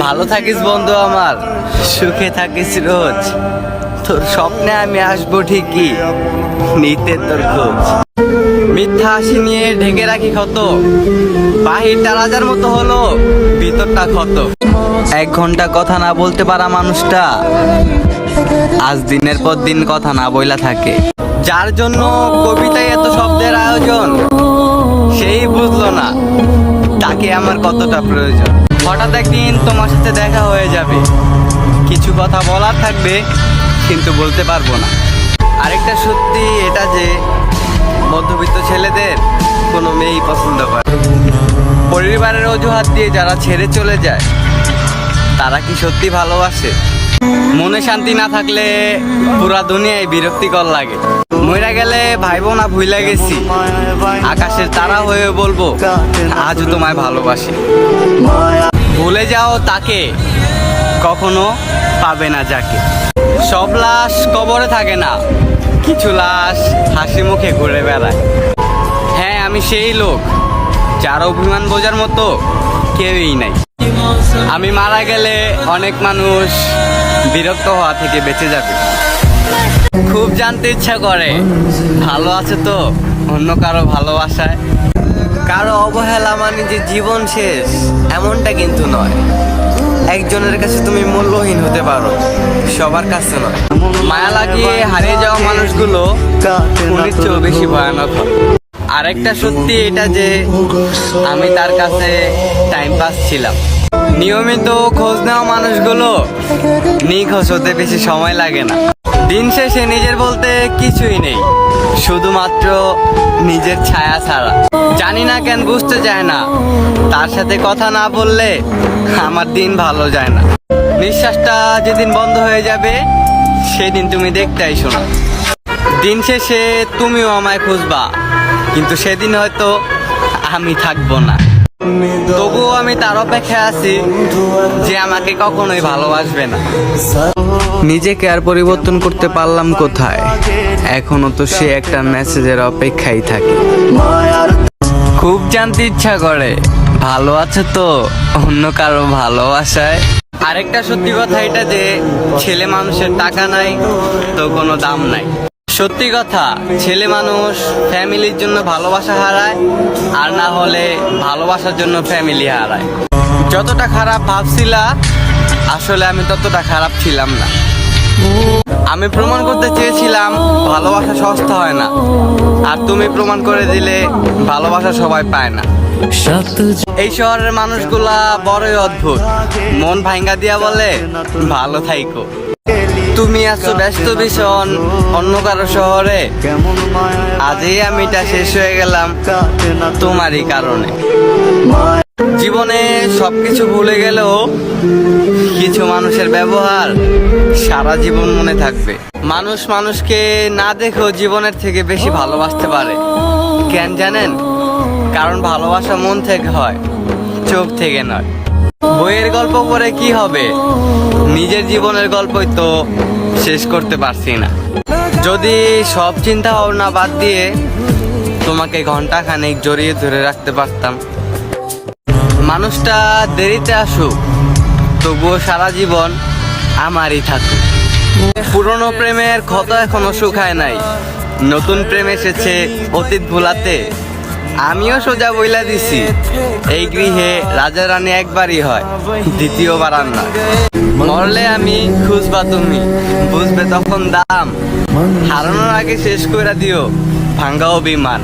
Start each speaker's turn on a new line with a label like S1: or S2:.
S1: ভালো থাকিস বন্ধু আমার। সুখে থাকিস রোজ। তোর স্বপ্নে আমি আসব ঠিকই। নিতে তোর খোঁজ। মিথ্যা হাসি নিয়ে ঢেকে রাখি ক্ষত। বাহিরটা রাজার মতো হলো, ভিতরটা ক্ষত। এক ঘণ্টা কথা না বলতে পারা মানুষটা, আজ দিনের পর দিন কথা না বইলা থাকে। যার জন্য কবিতায় এত শব্দের আয়োজন, সেই বুঝলো না। তাকে আমার কতটা প্রয়োজন? হঠাৎ একদিন তোমার সাথে দেখা হয়ে যাবে। কিছু কথা বলার থাকবে, কিন্তু বলতে পারব না। আরেকটা সত্যি, এটা যে মধ্যবিত্ত ছেলেদের কোনো মেয়েই পছন্দ করে পরিবারের অজুহাত দিয়ে যারা ছেড়ে চলে যায়, তারা কি সত্যি ভালোবাসে? মনে শান্তি না থাকলে পুরা দুনিয়ায় বিরক্তিকর লাগে। মইরা গেলে ভাই বোনা ভুইলা গেছি। আকাশের তারা হয়ে বলব, আজও তোমায় ভালোবাসি। ভুলে যাও তাকে, কখনো পাবে না যাকে। সব লাশ কবরে থাকে না, কিছু লাশ হাসি মুখে ঘুরে বেড়ায়। হ্যাঁ আমি সেই লোক, যার অভিমান বোঝার মতো কেউই নাই। আমি মারা গেলে অনেক মানুষ বিরক্ত হওয়া থেকে বেঁচে যাবে। খুব জানতে ইচ্ছা করে। ভালো আছে তো, অন্য কারও ভালোবাসায়। কারও অবহেলা মানে যে জীবন শেষ, এমনটা কিন্তু নয়। একজনের কাছে তুমি মূল্যহীন হতে পারো, সবার কাছে নয়। মায়া লাগিয়ে হারিয়ে যাওয়া মানুষগুলো চেয়েও বেশি ভয়ানক। আরেকটা সত্যি এটা যে, আমি তার কাছে টাইম পাস ছিলাম। নিয়মিত খোঁজ নেওয়া মানুষগুলো নিখোঁজ হতে বেশি সময় লাগে না। দিন শেষে নিজের বলতে কিছুই নেই। শুধুমাত্র নিজের ছায়া ছাড়া। জানি না কেন বুঝতে চায় না। তার সাথে কথা না বললে আমার দিন ভালো যায় না। নিঃশ্বাসটা যেদিন বন্ধ হয়ে যাবে, সেদিন তুমি দেখতে আইসো না দিন শেষে তুমিও আমায় খুঁজবা, কিন্তু সেদিন হয়তো আমি থাকব না। তবুও আমি তার অপেক্ষায় আছি যে আমাকে কখনোই ভালোবাসবে না। নিজেকে আর পরিবর্তন করতে পারলাম কোথায়? এখনও তো সে একটা মেসেজের অপেক্ষায় থাকে। খুব জানতে ইচ্ছা করে, ভালো আছে তো, অন্য কারও ভালোবাসায়? আরেকটা সত্যি কথা এটা যে, ছেলে মানুষের টাকা নাই, তো কোনো দাম নাই। সত্যি কথা, ছেলে মানুষ ফ্যামিলির জন্য ভালোবাসা হারায়, আর না হলে ভালোবাসার জন্য ফ্যামিলি হারায়। যতটা খারাপ ভাবছিলা, আসলে আমি ততটা খারাপ ছিলাম না। আমি প্রমাণ করতে চেয়েছিলাম, ভালোবাসা সস্তা হয় না। আর তুমি প্রমাণ করে দিলে, ভালোবাসা সবাই পায় না। এই শহরের মানুষগুলা বড়ই অদ্ভুত। মন ভাঙ্গা দিয়া বলে, ভালো থাইকো। তুমি আছো ব্যস্ত ভীষণ, অন্য কারও শহরে। আজই আমি এটা শেষ হয়ে গেলাম তোমারই কারণে। জীবনে সবকিছু ভুলে গেলেও কিছু মানুষের ব্যবহার সারা জীবন মনে থাকবে। মানুষ মানুষকে না দেখেও জীবনের থেকে বেশি ভালোবাসতে পারে। কেন জানেন? কারণ ভালোবাসা মন থেকে হয়, চোখ থেকে নয়। বইয়ের গল্প পড়ে কি হবে? নিজের জীবনের গল্পই তো শেষ করতে পারছি না। যদি সব চিন্তা ভাবনা বাদ দিয়ে তোমাকে ঘণ্টা খানেক জড়িয়ে ধরে রাখতে পারতাম। মানুষটা দেরিতে আসুক, তবুও সারা জীবন আমারই থাকুক। পুরনো প্রেমের ক্ষত এখনও শুকায় নাই। নতুন প্রেম এসেছে অতীত ভুলাতে। আমিও সোজা বইলা দিছি। এই গৃহে রাজা রানী একবারই হয়, দ্বিতীয়বার আর না মরলে আমি খুঁজবা তুমি, বুঝবে তখন দাম। হারানোর আগে শেষ করে দিও, ভাঙ্গাও বিমান।